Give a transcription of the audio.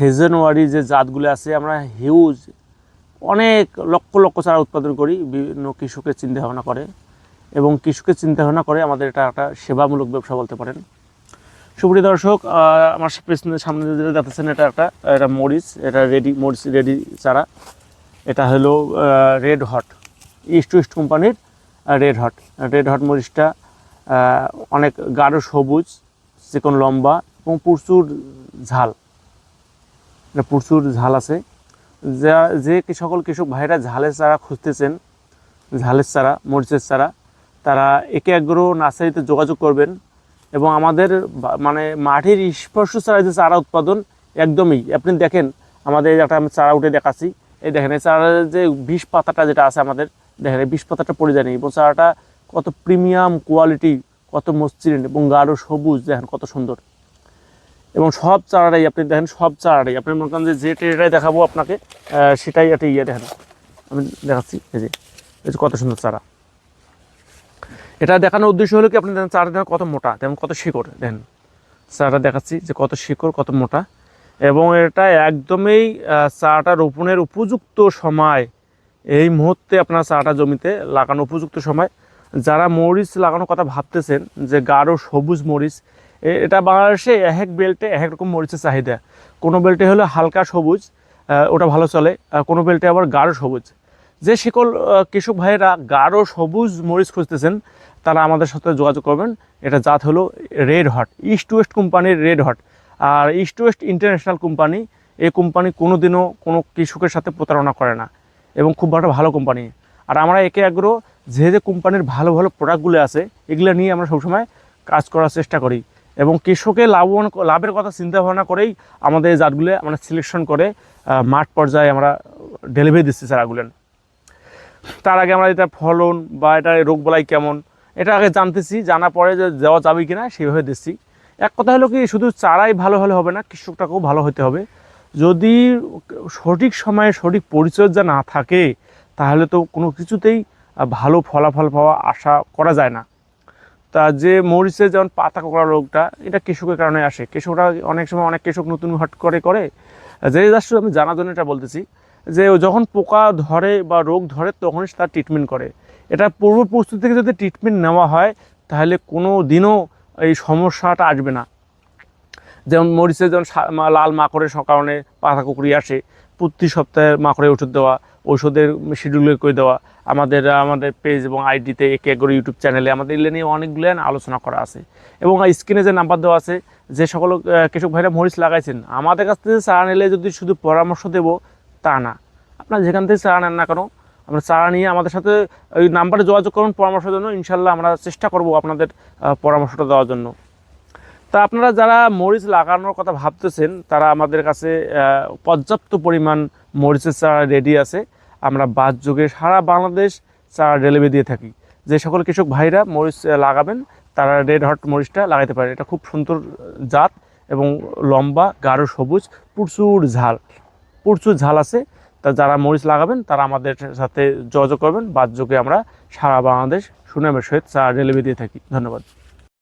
সেজনওয়ারি যে জাতগুলো আছে, আমরা হিউজ অনেক লক্ষ লক্ষ চারা উৎপাদন করি, বিভিন্ন কৃষকের চিন্তা ভাবনা করে এবং কৃষকের চিন্তা ভাবনা করে আমাদের এটা একটা সেবামূলক ব্যবসা বলতে পারেন। সুপ্রিয় দর্শক আমার পেছনে সামনে যেটা দেখতেছেন এটা একটা, এটা মরিচ, এটা রেডি মরিচ রেডি চারা। এটা হলো রেড হট ইস্ট ইস্ট কোম্পানির রেড হট রেড হট মরিচটা অনেক গাঢ় সবুজ, চিকন লম্বা এবং প্রচুর ঝাল। এটা প্রচুর ঝাল আছে। যা, যে সকল কৃষক ভাইরা ঝালের চারা খুঁজতেছেন, ঝালের চারা, মরিচের চারা, তারা একে এগ্রো নার্সারিতে যোগাযোগ করবেন এবং আমাদের মানে মাটির স্পর্শ ছাড়া যে চারা উৎপাদন একদমই। আপনি দেখেন, আমাদের একটা আমি চারা উঠে দেখাচ্ছি। এই দেখেন, এই চারার যে বিষ পাতাটা যেটা আছে আমাদের, দেখেন, এই বিষ পাতাটা পড়ে যায়নি এবং চারাটা কত প্রিমিয়াম কোয়ালিটি, কত মসৃণ এবং গাঢ় সবুজ, দেখেন কত সুন্দর। এবং সব চারাটাই আপনি দেখেন, সব চারাটাই। আপনি মনে করেন যে যে ট্রেটাই দেখাবো আপনাকে সেটাই একটা ইয়ে দেখেন। আমি দেখাচ্ছি, এই যে এই যে কত সুন্দর চারা। এটা দেখানোর উদ্দেশ্য হলো কি, আপনি দেখেন চারা দেখেন কত মোটা, দেখেন কত শিকড়, দেখেন। চারাটা দেখাচ্ছি যে কত শিকড়, কত মোটা। এবং এটা একদমই চারাটা রোপণের উপযুক্ত সময়। এই মুহূর্তে আপনার চারাটা জমিতে লাগানো উপযুক্ত সময়। যারা মরিচ লাগানোর কথা ভাবতেছেন, যে গাঢ় সবুজ মরিচ এটা বাংলাদেশে এক এক বেল্টে এক রকম মরিচের চাহিদা। কোনো বেল্টে হলো হালকা সবুজ ওটা ভালো চলে। আর কোনো বেল্টে আবার গাঢ় সবুজ। যে সকল কৃষক ভাইয়েরা গাঢ় সবুজ মরিচ খুঁজতেছেন, তারা আমাদের সাথে যোগাযোগ করবেন। এটা জাত হলো রেড হট ইস্ট ওয়েস্ট কোম্পানির রেড হট আর ইস্ট ওয়েস্ট ইন্টারন্যাশনাল কোম্পানি এই কোম্পানি কোনো দিনও কোনো কৃষকের সাথে প্রতারণা করে না। এবং খুব একটা ভালো কোম্পানি আর আমরা একে আগ্রহ যে যে কোম্পানির ভালো ভালো প্রোডাক্টগুলো আছে, এগুলো নিয়ে আমরা সবসময় কাজ করার চেষ্টা করি। এবং কৃষকের লাভবান লাভের কথা চিন্তা ভাবনা করেই আমাদের জাতগুলো আমরা সিলেকশন করে মাঠ পর্যায়ে আমরা ডেলিভারি দিচ্ছি চারাগুলো। তার আগে আমরা এটা ফলন বা এটা রোগ বলাই কেমন, এটা আগে জানতেছি জানা পরে যে দেওয়া যাবে কিনা সেইভাবে দিচ্ছি। এক কথা হলো কি, শুধু চারাই ভালো হলে হবে না, কৃষকটাকেও ভালো হতে হবে। যদি সঠিক সময়ে সঠিক পরিচর্যা না থাকে, তাহলে তো কোনো কিছুতেই ভালো ফলাফল পাওয়া আশা করা যায় না। তা যে মরিচের যেমন পাতা কোকড়া রোগটা, এটা কৃষকের কারণে আসে। কৃষকরা অনেক সময় অনেক কৃষক নতুন হট করে করে। যে জাস্ট আমি জানার জন্য এটা বলতেছি, যে যখন পোকা ধরে বা রোগ ধরে তখনই তার ট্রিটমেন্ট করে। এটা পূর্ব প্রস্তুতি থেকে যদি ট্রিটমেন্ট নেওয়া হয়, তাহলে কোনো দিনও এই সমস্যাটা আসবে না। যেমন মরিচে যেমন লাল মাকড়ের কারণে পাতা কুকুরি আসে প্রতি সপ্তাহে মাকড়ের ওষুধ দেওয়া, ঔষধের শিডিউল করে দেওয়া। আমাদের আমাদের পেজ এবং আইডিতে একে করে ইউটিউব চ্যানেলে আমাদের এগুলো নিয়ে অনেকগুলো আলোচনা করা আছে। এবং স্ক্রিনে যে নাম্বার দেওয়া আছে, যে সকল কৃষক ভাইরা মরিচ লাগাইছেন, আমাদের কাছ থেকে চারা নিলে যদি শুধু পরামর্শ দেব, তা না। আপনার যেখান থেকে চারা নেন না কেন, আমরা চারা নিয়ে আমাদের সাথে ওই নাম্বারে যোগাযোগ করুন, পরামর্শের জন্য। ইনশাল্লাহ আমরা চেষ্টা করব আপনাদের পরামর্শটা দেওয়ার জন্য। তা আপনারা যারা মরিচ লাগানোর কথা ভাবতেছেন, তারা আমাদের কাছে পর্যাপ্ত পরিমাণ মরিচের চারা রেডি আছে। আমরা বাদ যুগে সারা বাংলাদেশ চারা ডেলিভারি দিয়ে থাকি। যে সকল কৃষক ভাইরা মরিচ লাগাবেন, তারা রেড হট মরিচটা লাগাতে পারে। এটা খুব সুন্দর জাত এবং লম্বা, গাঢ়, সবুজ, প্রচুর ঝাল। প্রচুর ঝাল আছে। তা যারা মরিচ লাগাবেন, তারা আমাদের সাথে যোগাযোগ করবেন। বাদ যুগে আমরা সারা বাংলাদেশ সুনামের সহিত চারা ডেলিভারি দিয়ে থাকি। ধন্যবাদ।